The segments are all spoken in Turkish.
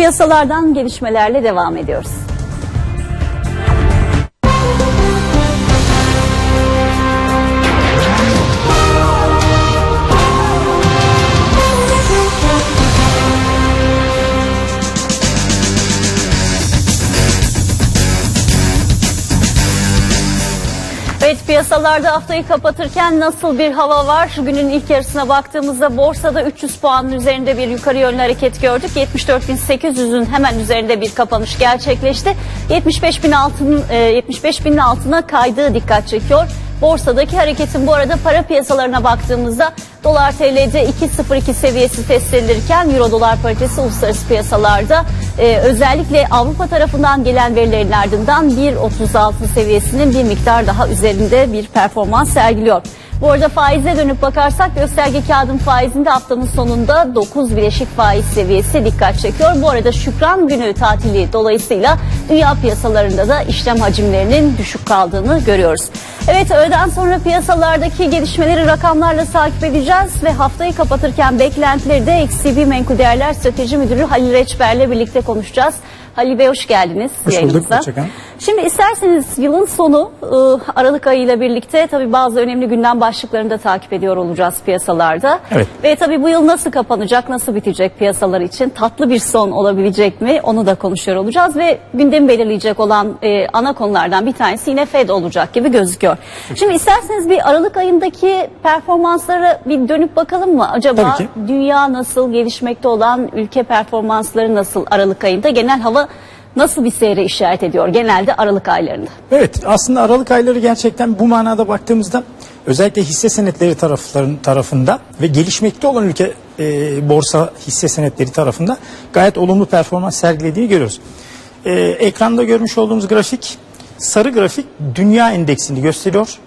Piyasalardan gelişmelerle devam ediyoruz. Piyasalarda haftayı kapatırken nasıl bir hava var? Günün ilk yarısına baktığımızda borsada 300 puanın üzerinde bir yukarı yönlü hareket gördük. 74.800'ün hemen üzerinde bir kapanış gerçekleşti. 75.000 altın 75.000'in altına kaydığı dikkat çekiyor. Borsadaki hareketin bu arada para piyasalarına baktığımızda dolar TL'de 2.02 seviyesi test edilirken euro dolar paritesi uluslararası piyasalarda e, özellikle Avrupa tarafından gelen verilerin ardından 1.36 seviyesinin bir miktar daha üzerinde bir performans sergiliyor. Bu arada faize dönüp bakarsak gösterge kağıdın faizinde haftanın sonunda 9 bileşik faiz seviyesi dikkat çekiyor. Bu arada Şükran günü tatili dolayısıyla dünya piyasalarında da işlem hacimlerinin düşük kaldığını görüyoruz. Evet öğleden sonra piyasalardaki gelişmeleri rakamlarla takip edeceğiz ve haftayı kapatırken beklentileri de XCB Menkul Değerler Strateji Müdürü Halil Reçber'le birlikte konuşacağız. Halil Bey hoş geldiniz Hoş bulduk, yayınımıza. hoşçakalın. Şimdi isterseniz yılın sonu ıı, Aralık ayıyla birlikte tabii bazı önemli gündem başlıklarını da takip ediyor olacağız piyasalarda. Evet. Ve tabii bu yıl nasıl kapanacak, nasıl bitecek piyasalar için tatlı bir son olabilecek mi onu da konuşuyor olacağız ve gündemi belirleyecek olan e, ana konulardan bir tanesi yine Fed olacak gibi gözüküyor. Şimdi isterseniz bir Aralık ayındaki performanslara bir dönüp bakalım mı? Acaba dünya nasıl, gelişmekte olan ülke performansları nasıl Aralık ayında? Genel hava nasıl bir seyre işaret ediyor genelde Aralık aylarında? Evet aslında Aralık ayları gerçekten bu manada baktığımızda özellikle hisse senetleri tarafların tarafında ve gelişmekte olan ülke e, borsa hisse senetleri tarafında gayet olumlu performans sergilediğini görüyoruz. E, ekranda görmüş olduğumuz grafik sarı grafik dünya endeksini gösteriyor.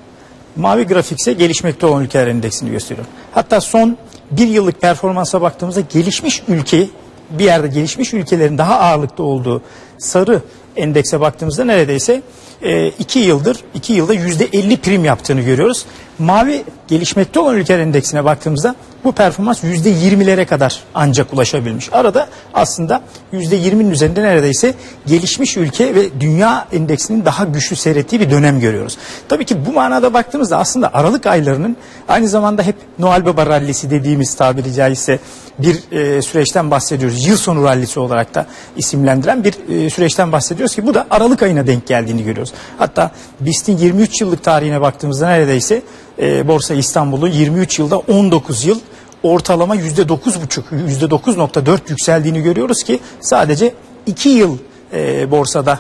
Mavi grafik ise gelişmekte olan ülkeler endeksini gösteriyor. Hatta son bir yıllık performansa baktığımızda gelişmiş ülke bir yerde gelişmiş ülkelerin daha ağırlıkta olduğu sarı endekse baktığımızda neredeyse e, iki yıldır iki yılda yüzde 50 prim yaptığını görüyoruz. Mavi gelişmekte olan ülkeler endeksine baktığımızda bu performans yüzde 20'lere kadar ancak ulaşabilmiş. Arada aslında yüzde 20'nin üzerinde neredeyse gelişmiş ülke ve dünya endeksinin daha güçlü seyrettiği bir dönem görüyoruz. Tabii ki bu manada baktığımızda aslında Aralık aylarının aynı zamanda hep Noel Baba rallisi dediğimiz tabiri caizse bir e, süreçten bahsediyoruz. Yıl sonu rallisi olarak da isimlendiren bir e, süreçten bahsediyoruz ki bu da Aralık ayına denk geldiğini görüyoruz. Hatta BIST'in 23 yıllık tarihine baktığımızda neredeyse e, Borsa İstanbul'un 23 yılda 19 yıl. Ortalama %9,5 %9.4 yükseldiğini görüyoruz ki sadece 2 yıl e, borsada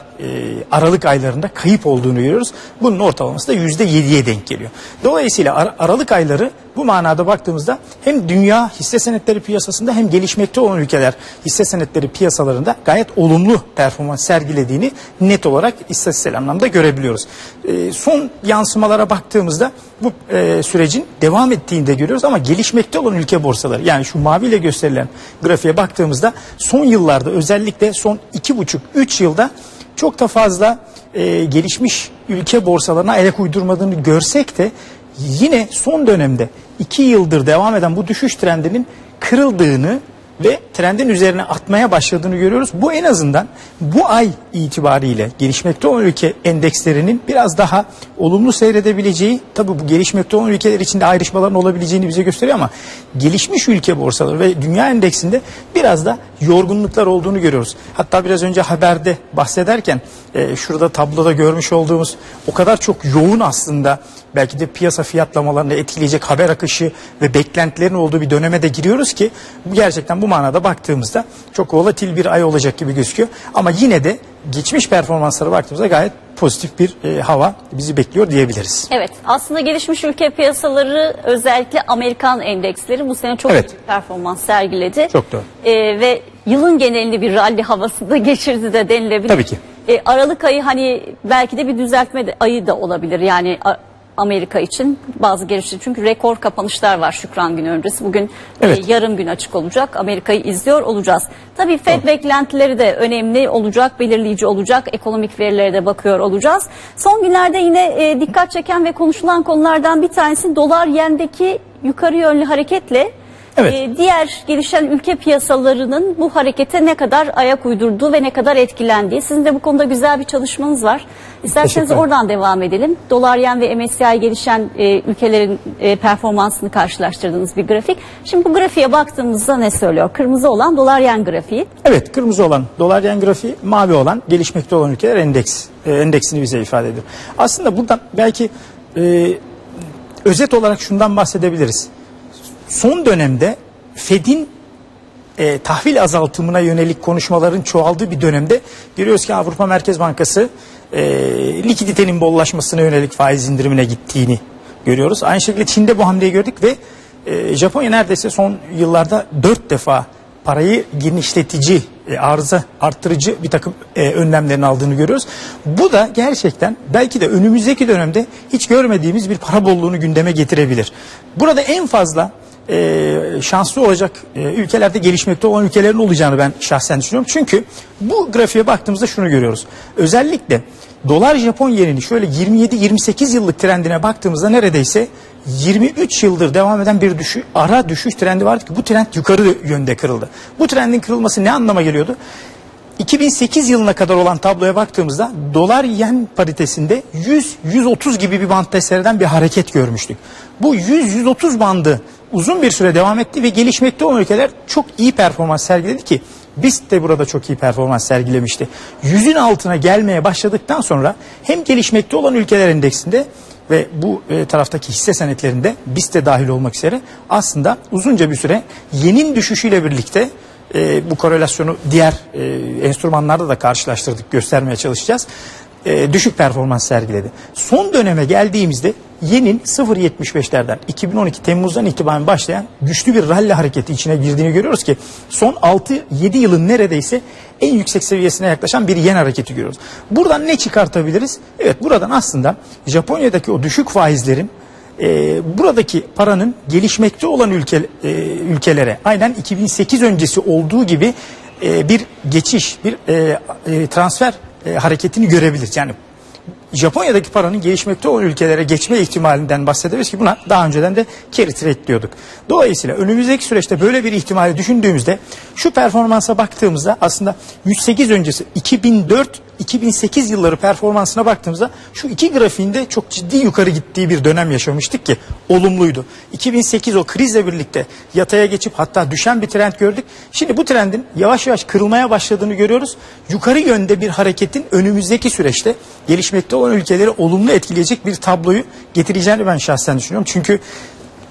Aralık aylarında kayıp olduğunu görüyoruz. Bunun ortalaması da %7'ye denk geliyor. Dolayısıyla Ar- Aralık ayları bu manada baktığımızda hem dünya hisse senetleri piyasasında hem gelişmekte olan ülkeler hisse senetleri piyasalarında gayet olumlu performans sergilediğini net olarak istatistiksel anlamda görebiliyoruz. E, son yansımalara baktığımızda bu e, sürecin devam ettiğini de görüyoruz ama gelişmekte olan ülke borsaları yani şu maviyle gösterilen grafiğe baktığımızda son yıllarda özellikle son 2,5-3 yılda çok da fazla e, gelişmiş ülke borsalarına ayak uydurmadığını görsek de yine son dönemde 2 yıldır devam eden bu düşüş trendinin kırıldığını ve trendin üzerine atmaya başladığını görüyoruz. Bu en azından bu ay itibariyle gelişmekte olan ülke endekslerinin biraz daha olumlu seyredebileceği, tabii bu gelişmekte olan ülkeler içinde ayrışmaların olabileceğini bize gösteriyor ama gelişmiş ülke borsaları ve dünya endeksinde biraz da yorgunluklar olduğunu görüyoruz. Hatta biraz önce haberde bahsederken e, şurada tabloda görmüş olduğumuz o kadar çok yoğun aslında belki de piyasa fiyatlamalarını etkileyecek haber akışı ve beklentilerin olduğu bir döneme de giriyoruz ki bu gerçekten bu manada baktığımızda çok volatil bir ay olacak gibi gözüküyor. Ama yine de geçmiş performanslara baktığımızda gayet pozitif bir e, hava bizi bekliyor diyebiliriz. Evet aslında gelişmiş ülke piyasaları özellikle Amerikan endeksleri bu sene çok Evet. iyi performans sergiledi. Çok doğru. Ee, ve yılın genelinde bir rally havası da geçirdi de denilebilir. Tabii ki. Ee, Aralık ayı hani belki de bir düzeltme de, ayı da olabilir yani Amerika için bazı gelişti. Çünkü rekor kapanışlar var Şükran günü öncesi. Bugün e, Evet. yarım gün açık olacak. Amerika'yı izliyor olacağız. Tabii FED beklentileri de önemli olacak, belirleyici olacak. Ekonomik verilere de bakıyor olacağız. Son günlerde yine e, dikkat çeken ve konuşulan konulardan bir tanesi dolar yendeki yukarı yönlü hareketle Evet. Ee, diğer gelişen ülke piyasalarının bu harekete ne kadar ayak uydurduğu ve ne kadar etkilendiği. Sizin de bu konuda güzel bir çalışmanız var. İsterseniz oradan devam edelim. Dolar, yen ve MSCI gelişen e, ülkelerin e, performansını karşılaştırdığınız bir grafik. Şimdi bu grafiğe baktığımızda ne söylüyor? Kırmızı olan dolar yen grafiği. Evet kırmızı olan dolar yen grafiği mavi olan gelişmekte olan ülkeler endeks e, endeksini bize ifade ediyor. Aslında buradan belki e, özet olarak şundan bahsedebiliriz. Son dönemde Fed'in e, tahvil azaltımına yönelik konuşmaların çoğaldığı bir dönemde görüyoruz ki Avrupa Merkez Bankası e, likiditenin bollaşmasına yönelik faiz indirimine gittiğini görüyoruz. Aynı şekilde Çin'de bu hamleyi gördük ve e, Japonya neredeyse son yıllarda dört defa parayı genişletici, e, arıza arttırıcı bir takım e, önlemlerini aldığını görüyoruz. Bu da gerçekten belki de önümüzdeki dönemde hiç görmediğimiz bir para bolluğunu gündeme getirebilir. Burada en fazla e, şanslı olacak e, ülkelerde gelişmekte olan ülkelerin olacağını ben şahsen düşünüyorum. Çünkü bu grafiğe baktığımızda şunu görüyoruz. Özellikle dolar Japon yenini şöyle 27-28 yıllık trendine baktığımızda neredeyse 23 yıldır devam eden bir düşü, ara düşüş trendi vardı ki bu trend yukarı yönde kırıldı. Bu trendin kırılması ne anlama geliyordu? 2008 yılına kadar olan tabloya baktığımızda dolar yen paritesinde 100-130 gibi bir bantta seyreden bir hareket görmüştük. Bu 100-130 bandı uzun bir süre devam etti ve gelişmekte olan ülkeler çok iyi performans sergiledi ki BIST de burada çok iyi performans sergilemişti. Yüzün altına gelmeye başladıktan sonra hem gelişmekte olan ülkeler endeksinde ve bu e, taraftaki hisse senetlerinde BIST de dahil olmak üzere aslında uzunca bir süre yenin düşüşüyle birlikte e, bu korelasyonu diğer e, enstrümanlarda da karşılaştırdık göstermeye çalışacağız. E, düşük performans sergiledi. Son döneme geldiğimizde yenin 0.75'lerden 2012 Temmuz'dan itibaren başlayan güçlü bir rally hareketi içine girdiğini görüyoruz ki son 6-7 yılın neredeyse en yüksek seviyesine yaklaşan bir yen hareketi görüyoruz. Buradan ne çıkartabiliriz? Evet buradan aslında Japonya'daki o düşük faizlerin e, buradaki paranın gelişmekte olan ülke, e, ülkelere aynen 2008 öncesi olduğu gibi e, bir geçiş, bir e, e, transfer e, hareketini görebiliriz. Yani Japonya'daki paranın gelişmekte olan ülkelere geçme ihtimalinden bahsedebiliriz ki buna daha önceden de carry trade diyorduk. Dolayısıyla önümüzdeki süreçte böyle bir ihtimali düşündüğümüzde şu performansa baktığımızda aslında 108 öncesi 2004-2008 yılları performansına baktığımızda şu iki grafiğinde çok ciddi yukarı gittiği bir dönem yaşamıştık ki olumluydu. 2008 o krizle birlikte yataya geçip hatta düşen bir trend gördük. Şimdi bu trendin yavaş yavaş kırılmaya başladığını görüyoruz. Yukarı yönde bir hareketin önümüzdeki süreçte gelişmekte olan ülkeleri olumlu etkileyecek bir tabloyu getireceğini ben şahsen düşünüyorum. Çünkü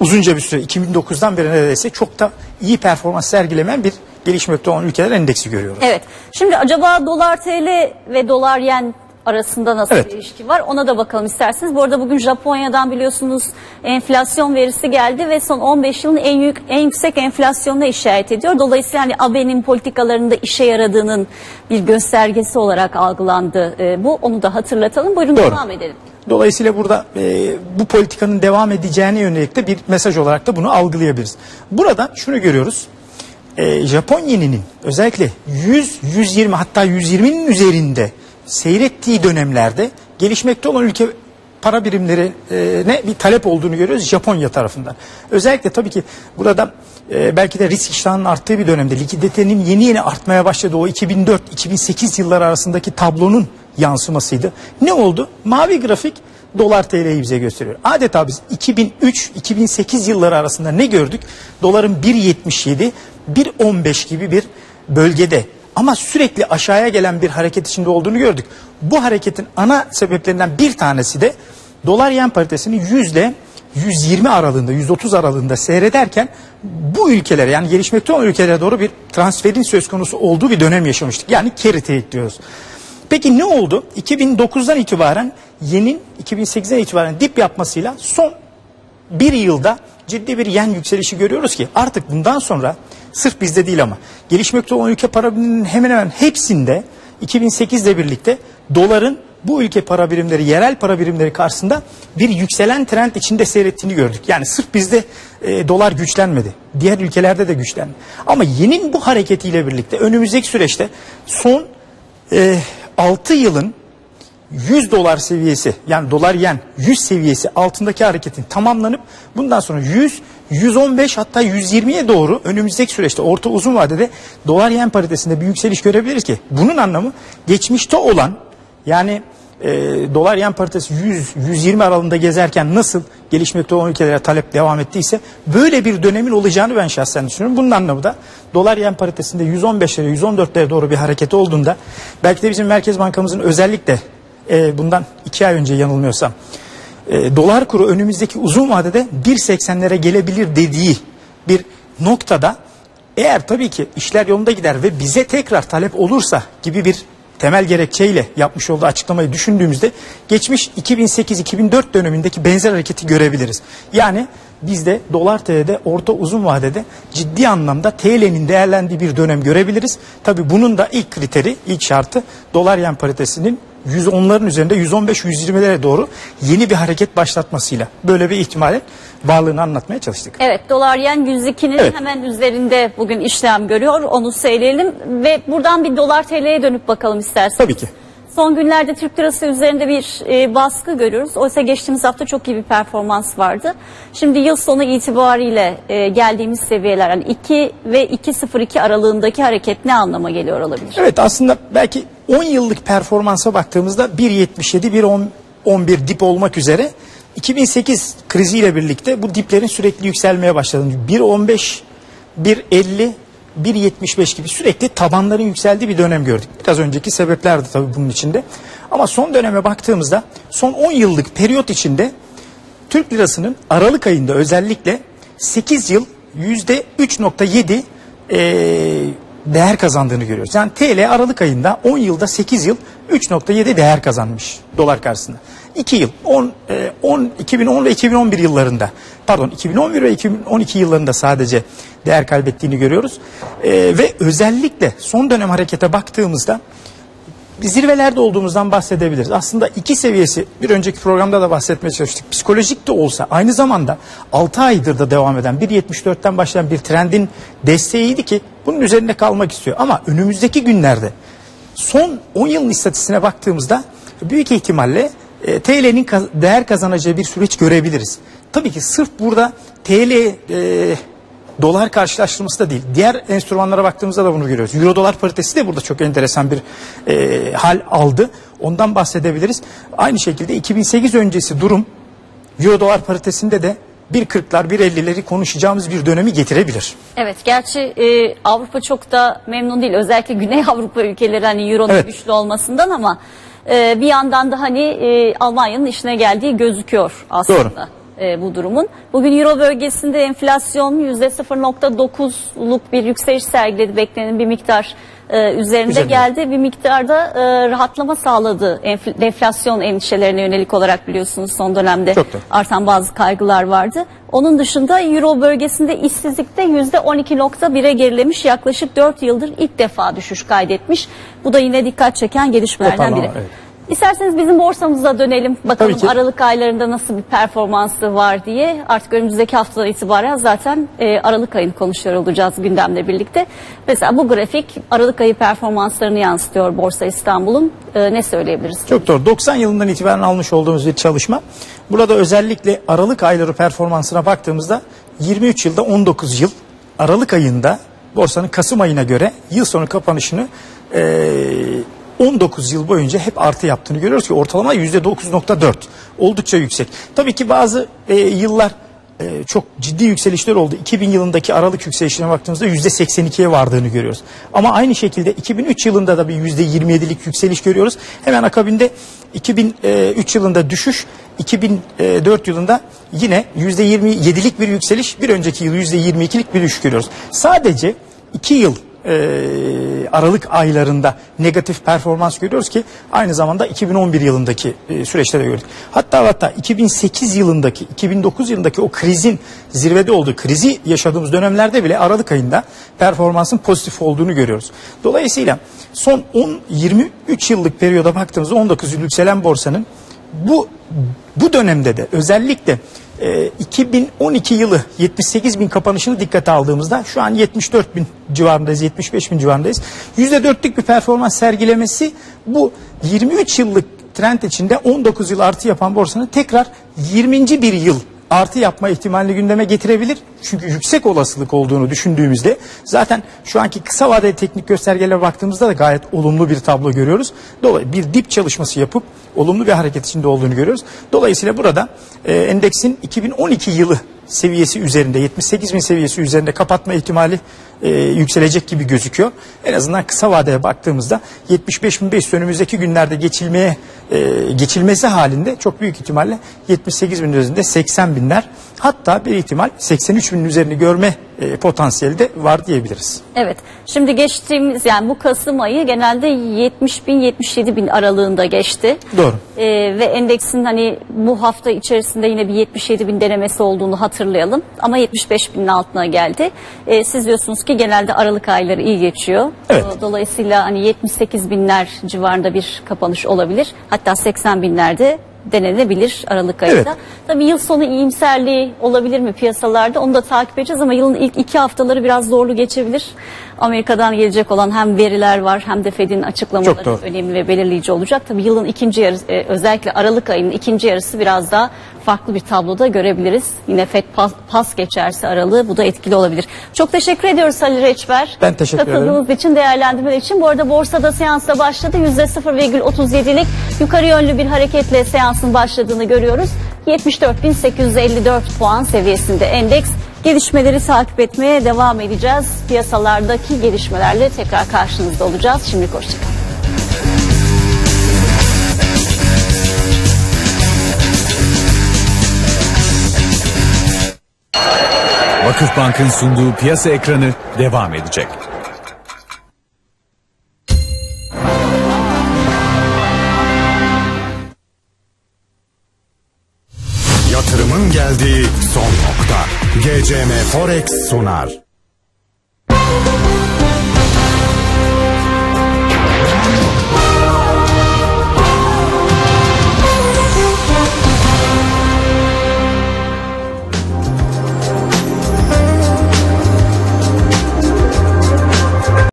uzunca bir süre 2009'dan beri neredeyse çok da iyi performans sergilemeyen bir gelişmekte olan ülkeler endeksi görüyoruz. Evet. Şimdi acaba dolar TL ve dolar yen arasında nasıl Evet. bir ilişki var? Ona da bakalım isterseniz. Bu arada bugün Japonya'dan biliyorsunuz enflasyon verisi geldi ve son 15 yılın en, yük, en yüksek enflasyonuna işaret ediyor. Dolayısıyla hani AB'nin politikalarında işe yaradığının bir göstergesi olarak algılandı. Ee, bu onu da hatırlatalım. Buyurun Doğru. devam edelim. Dolayısıyla burada e, bu politikanın devam edeceğine yönelik de bir mesaj olarak da bunu algılayabiliriz. Burada şunu görüyoruz. E, Japon yeninin özellikle 100, 120 hatta 120'nin üzerinde seyrettiği dönemlerde gelişmekte olan ülke para birimlerine bir talep olduğunu görüyoruz Japonya tarafından. Özellikle tabii ki burada e, belki de risk iştahının arttığı bir dönemde likiditenin yeni yeni artmaya başladığı o 2004-2008 yılları arasındaki tablonun yansımasıydı. Ne oldu? Mavi grafik dolar TL'yi bize gösteriyor. Adeta biz 2003-2008 yılları arasında ne gördük? Doların 1.77, 1.15 gibi bir bölgede ama sürekli aşağıya gelen bir hareket içinde olduğunu gördük. Bu hareketin ana sebeplerinden bir tanesi de dolar yen paritesini yüzde 120 aralığında, 130 aralığında seyrederken bu ülkelere yani gelişmekte olan ülkelere doğru bir transferin söz konusu olduğu bir dönem yaşamıştık. Yani carry trade diyoruz. Peki ne oldu? 2009'dan itibaren yenin 2008'den itibaren dip yapmasıyla son bir yılda ciddi bir yen yükselişi görüyoruz ki artık bundan sonra sırf bizde değil ama gelişmekte olan ülke para birimlerinin hemen hemen hepsinde 2008 ile birlikte doların bu ülke para birimleri, yerel para birimleri karşısında bir yükselen trend içinde seyrettiğini gördük. Yani sırf bizde e, dolar güçlenmedi. Diğer ülkelerde de güçlendi. Ama yenin bu hareketiyle birlikte önümüzdeki süreçte son e, 6 yılın 100 dolar seviyesi yani dolar yen 100 seviyesi altındaki hareketin tamamlanıp bundan sonra 100 115 hatta 120'ye doğru önümüzdeki süreçte orta uzun vadede dolar yen paritesinde bir yükseliş görebiliriz ki bunun anlamı geçmişte olan yani e, dolar yen paritesi 100-120 aralığında gezerken nasıl gelişmekte olan ülkelere talep devam ettiyse böyle bir dönemin olacağını ben şahsen düşünüyorum. Bunun anlamı da dolar yen paritesinde 115'lere 114'lere doğru bir hareket olduğunda belki de bizim Merkez Bankamızın özellikle e, bundan 2 ay önce yanılmıyorsam e, dolar kuru önümüzdeki uzun vadede 1.80'lere gelebilir dediği bir noktada eğer tabii ki işler yolunda gider ve bize tekrar talep olursa gibi bir temel gerekçeyle yapmış olduğu açıklamayı düşündüğümüzde geçmiş 2008-2004 dönemindeki benzer hareketi görebiliriz. Yani bizde dolar TL'de orta uzun vadede ciddi anlamda TL'nin değerlendiği bir dönem görebiliriz. Tabii bunun da ilk kriteri, ilk şartı dolar yen paritesinin 110'ların üzerinde 115-120'lere doğru yeni bir hareket başlatmasıyla böyle bir ihtimalin varlığını anlatmaya çalıştık. Evet dolar yen 102'nin Evet. hemen üzerinde bugün işlem görüyor. Onu söyleyelim ve buradan bir dolar TL'ye dönüp bakalım isterseniz. Tabii ki. Son günlerde Türk lirası üzerinde bir e, baskı görüyoruz. Oysa geçtiğimiz hafta çok iyi bir performans vardı. Şimdi yıl sonu itibariyle e, geldiğimiz seviyeler yani 2 ve 2.02 aralığındaki hareket ne anlama geliyor olabilir? Evet aslında belki 10 yıllık performansa baktığımızda 1.77, 1.11 dip olmak üzere 2008 kriziyle birlikte bu diplerin sürekli yükselmeye başladığını 1.15, 1.50, 1.75 gibi sürekli tabanların yükseldiği bir dönem gördük. Biraz önceki sebepler de tabii bunun içinde. Ama son döneme baktığımızda son 10 yıllık periyot içinde Türk lirasının Aralık ayında özellikle 8 yıl %3.7 eee, değer kazandığını görüyoruz. Yani TL Aralık ayında 10 yılda 8 yıl 3.7 değer kazanmış dolar karşısında. 2 yıl 10, eee, 10 2010 ve 2011 yıllarında pardon 2011 ve 2012 yıllarında sadece değer kaybettiğini görüyoruz. Eee, ve özellikle son dönem harekete baktığımızda zirvelerde olduğumuzdan bahsedebiliriz. Aslında iki seviyesi bir önceki programda da bahsetmeye çalıştık. Psikolojik de olsa aynı zamanda 6 aydır da devam eden 1.74'ten başlayan bir trendin desteğiydi ki bunun üzerinde kalmak istiyor. Ama önümüzdeki günlerde son 10 yılın istatistiğine baktığımızda büyük ihtimalle e, TL'nin kaz- değer kazanacağı bir süreç görebiliriz. Tabii ki sırf burada TL e, dolar karşılaştırması da değil. Diğer enstrümanlara baktığımızda da bunu görüyoruz. Euro dolar paritesi de burada çok enteresan bir e, hal aldı. Ondan bahsedebiliriz. Aynı şekilde 2008 öncesi durum Euro dolar paritesinde de 1.40'lar 1.50'leri konuşacağımız bir dönemi getirebilir. Evet gerçi e, Avrupa çok da memnun değil. Özellikle Güney Avrupa ülkeleri hani Euro'nun Evet. güçlü olmasından ama e, bir yandan da hani e, Almanya'nın işine geldiği gözüküyor aslında. E, bu durumun. Bugün Euro bölgesinde enflasyon %0.9'luk bir yükseliş sergiledi. Beklenen bir miktar e, üzerinde Üzerinde. geldi. Bir miktarda e, rahatlama sağladı enfl- deflasyon endişelerine yönelik olarak biliyorsunuz son dönemde artan bazı kaygılar vardı. Onun dışında Euro bölgesinde işsizlikte %12.1'e gerilemiş yaklaşık 4 yıldır ilk defa düşüş kaydetmiş. Bu da yine dikkat çeken gelişmelerden Toparlama, biri. evet. İsterseniz bizim borsamıza dönelim. Bakalım Tabii ki. Aralık aylarında nasıl bir performansı var diye. Artık önümüzdeki haftadan itibaren zaten e, Aralık ayını konuşuyor olacağız gündemle birlikte. Mesela bu grafik Aralık ayı performanslarını yansıtıyor Borsa İstanbul'un. E, ne söyleyebiliriz? Çok doğru. 90 yılından itibaren almış olduğumuz bir çalışma. Burada özellikle Aralık ayları performansına baktığımızda 23 yılda 19 yıl Aralık ayında borsanın Kasım ayına göre yıl sonu kapanışını eee 19 yıl boyunca hep artı yaptığını görüyoruz ki ortalama %9.4 oldukça yüksek. Tabii ki bazı eee, yıllar eee, çok ciddi yükselişler oldu. 2000 yılındaki Aralık yükselişine baktığımızda %82'ye vardığını görüyoruz. Ama aynı şekilde 2003 yılında da bir %27'lik yükseliş görüyoruz. Hemen akabinde 2003 yılında düşüş, 2004 yılında yine %27'lik bir yükseliş, bir önceki yıl %22'lik bir düşüş görüyoruz. Sadece 2 yıl e, Aralık aylarında negatif performans görüyoruz ki aynı zamanda 2011 yılındaki e, süreçte de gördük. Hatta hatta 2008 yılındaki 2009 yılındaki o krizin zirvede olduğu krizi yaşadığımız dönemlerde bile Aralık ayında performansın pozitif olduğunu görüyoruz. Dolayısıyla son 10-23 yıllık periyoda baktığımızda 19 yıl yükselen borsanın bu bu dönemde de özellikle e, 2012 yılı 78 bin kapanışını dikkate aldığımızda şu an 74 bin civarındayız 75 bin civarındayız. %4'lük bir performans sergilemesi bu 23 yıllık trend içinde 19 yıl artı yapan borsanın tekrar 20. bir yıl artı yapma ihtimalini gündeme getirebilir. Çünkü yüksek olasılık olduğunu düşündüğümüzde zaten şu anki kısa vadeli teknik göstergelere baktığımızda da gayet olumlu bir tablo görüyoruz. Dolayısıyla bir dip çalışması yapıp olumlu bir hareket içinde olduğunu görüyoruz. Dolayısıyla burada e, endeksin 2012 yılı seviyesi üzerinde 78 bin seviyesi üzerinde kapatma ihtimali e, yükselecek gibi gözüküyor. En azından kısa vadeye baktığımızda 75.500 önümüzdeki günlerde geçilmeye e, geçilmesi halinde çok büyük ihtimalle 78 bin üzerinde 80 binler hatta bir ihtimal 83 binin üzerini görme e, potansiyeli de var diyebiliriz. Evet. Şimdi geçtiğimiz yani bu Kasım ayı genelde 70 bin 77 bin aralığında geçti. Doğru. Ee, ve endeksin hani bu hafta içerisinde yine bir 77 bin denemesi olduğunu hatırlayalım. Ama 75 binin altına geldi. Ee, siz diyorsunuz ki genelde Aralık ayları iyi geçiyor. Evet. Dolayısıyla hani 78 binler civarında bir kapanış olabilir. Hatta 80 binlerde denenebilir Aralık ayında. Evet. Tabii yıl sonu iyimserliği olabilir mi piyasalarda onu da takip edeceğiz ama yılın ilk iki haftaları biraz zorlu geçebilir. Amerika'dan gelecek olan hem veriler var hem de Fed'in açıklamaları önemli ve belirleyici olacak. Tabii yılın ikinci yarısı e, özellikle Aralık ayının ikinci yarısı biraz daha farklı bir tabloda görebiliriz. Yine Fed pas, pas geçerse aralığı bu da etkili olabilir. Çok teşekkür ediyoruz Ali Reçber. Ben teşekkür ederim. Katıldığınız için değerlendirmeler için. Bu arada borsada seansa başladı. %0,37'lik yukarı yönlü bir hareketle seansın başladığını görüyoruz. 74.854 puan seviyesinde endeks. Gelişmeleri takip etmeye devam edeceğiz. Piyasalardaki gelişmelerle tekrar karşınızda olacağız. Şimdi hoşçakalın. Vakıfbank'ın sunduğu piyasa ekranı devam edecek. Yatırımın geldiği son nokta. GCM Forex sunar.